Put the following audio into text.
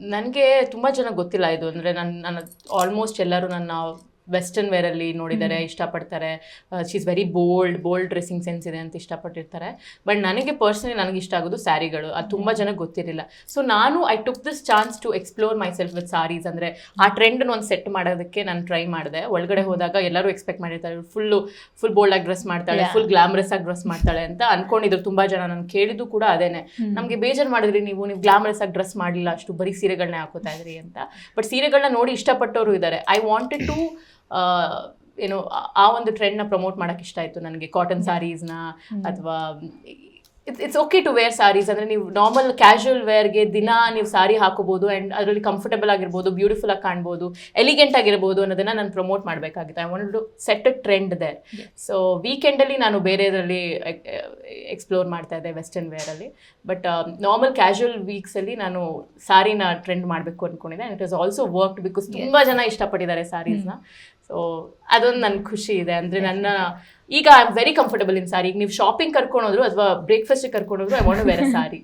ನನಗೆ ತುಂಬ ಜನ ಗೊತ್ತಿಲ್ಲ ಇದು. ಅಂದರೆ ನನ್ನ ನನ್ನ ಆಲ್ಮೋಸ್ಟ್ ಎಲ್ಲರೂ ನನ್ನ ವೆಸ್ಟರ್ನ್ ವೇರಲ್ಲಿ ನೋಡಿದ್ದಾರೆ ಇಷ್ಟಪಡ್ತಾರೆ. She is very bold bold dressing sense ಇದೆ ಅಂತ ಇಷ್ಟಪಟ್ಟಿರ್ತಾರೆ. ಬಟ್ ನನಗೆ ಪರ್ಸನಲಿ ನನಗೆ ಇಷ್ಟ ಆಗೋದು ಸ್ಯಾರಿಗಳು. ಅದು ತುಂಬ ಜನಕ್ಕೆ ಗೊತ್ತಿರಲಿಲ್ಲ. ಸೊ ನಾನು I took this chance to explore myself with sarees ಅಂದರೆ ಆ ಟ್ರೆಂಡನ್ನು ಒಂದು ಸೆಟ್ ಮಾಡೋದಕ್ಕೆ ನಾನು ಟ್ರೈ ಮಾಡಿದೆ. ಒಳಗಡೆ ಹೋದಾಗ ಎಲ್ಲರೂ ಎಕ್ಸ್ಪೆಕ್ಟ್ ಮಾಡಿರ್ತಾರೆ ಫುಲ್ಲು ಫುಲ್ ಬೋಲ್ಡ್ ಆಗಿ ಡ್ರೆಸ್ ಮಾಡ್ತಾಳೆ. ಫುಲ್ ಗ್ಲಾಮರಸ್ ಆಗಿ ಡ್ರೆಸ್ ಮಾಡ್ತಾಳೆ ಅಂತ ಅನ್ಕೊಂಡಿದ್ರು ತುಂಬ ಜನ. ನಾನು ಕೇಳಿದ್ದು ಕೂಡ ಅದೇನೆ. ನಮಗೆ ಬೇಜಾರು ಮಾಡಿದ್ರಿ ನೀವು ನೀವು ಗ್ಲಾಮರಸ್ ಆಗಿ ಡ್ರೆಸ್ ಮಾಡಿಲ್ಲ ಅಷ್ಟು ಬರೀ ಸೀರೆಗಳನ್ನೇ ಹಾಕೋತಾ ಇದ್ರಿ ಅಂತ. ಬಟ್ ಸೀರೆಗಳನ್ನ ನೋಡಿ ಇಷ್ಟಪಟ್ಟವರು ಇದ್ದಾರೆ ಐ ವಾಂಟೆಡ್ ಟು ಏನು ಆ- ಒಂದು ಟ್ರೆಂಡ್ನ ಪ್ರಮೋಟ್ ಮಾಡೋಕೆ ಇಷ್ಟ ಆಯಿತು ನನಗೆ. ಕಾಟನ್ ಸ್ಯಾರೀಸ್ನ ಅಥವಾ it's it's okay to wear sarees ಅಂದರೆ ನೀವು ನಾರ್ಮಲ್ ಕ್ಯಾಶುವಲ್ ವೇರ್ಗೆ ದಿನ ನೀವು ಸಾರಿ ಹಾಕೋಬೋದು ಆ್ಯಂಡ್ ಅದರಲ್ಲಿ ಕಂಫರ್ಟಬಲ್ ಆಗಿರ್ಬೋದು ಬ್ಯೂಟಿಫುಲ್ ಆಗಿ ಕಾಣ್ಬೋದು ಎಲಿಗೆಂಟ್ ಆಗಿರ್ಬೋದು ಅನ್ನೋದನ್ನು ನಾನು ಪ್ರಮೋಟ್ ಮಾಡಬೇಕಾಗಿತ್ತು. I want to set a trend there so ವೀಕೆಂಡಲ್ಲಿ ನಾನು ಬೇರೆದರಲ್ಲಿ ಎಕ್ಸ್ಪ್ಲೋರ್ ಮಾಡ್ತಾ ಇದ್ದೆ ವೆಸ್ಟರ್ನ್ ವೇರಲ್ಲಿ ಬಟ್ ನಾರ್ಮಲ್ ಕ್ಯಾಶುವಲ್ ವೀಕ್ಸಲ್ಲಿ ನಾನು ಸಾರಿನ ಟ್ರೆಂಡ್ ಮಾಡಬೇಕು ಅಂದ್ಕೊಂಡಿದ್ದೆ and it is also work because ತುಂಬ ಜನ ಇಷ್ಟಪಟ್ಟಿದ್ದಾರೆ ಸಾರೀಸ್ನ ಸೊ ಅದೊಂದು ನನ್ನ ಖುಷಿ ಇದೆ. ಅಂದರೆ ನನ್ನ ಈಗ I am very comfortable in sari ಈಗ ನೀವು ಶಾಪಿಂಗ್ ಕರ್ಕೊಂಡೋದ್ರು ಅಥವಾ ಬ್ರೇಕ್ಫಾಸ್ಟಿಗೆ ಕರ್ಕೊಂಡೋದ್ರು ಐ ವಾಂಟ್ ವೆರಿ ಸಾರಿ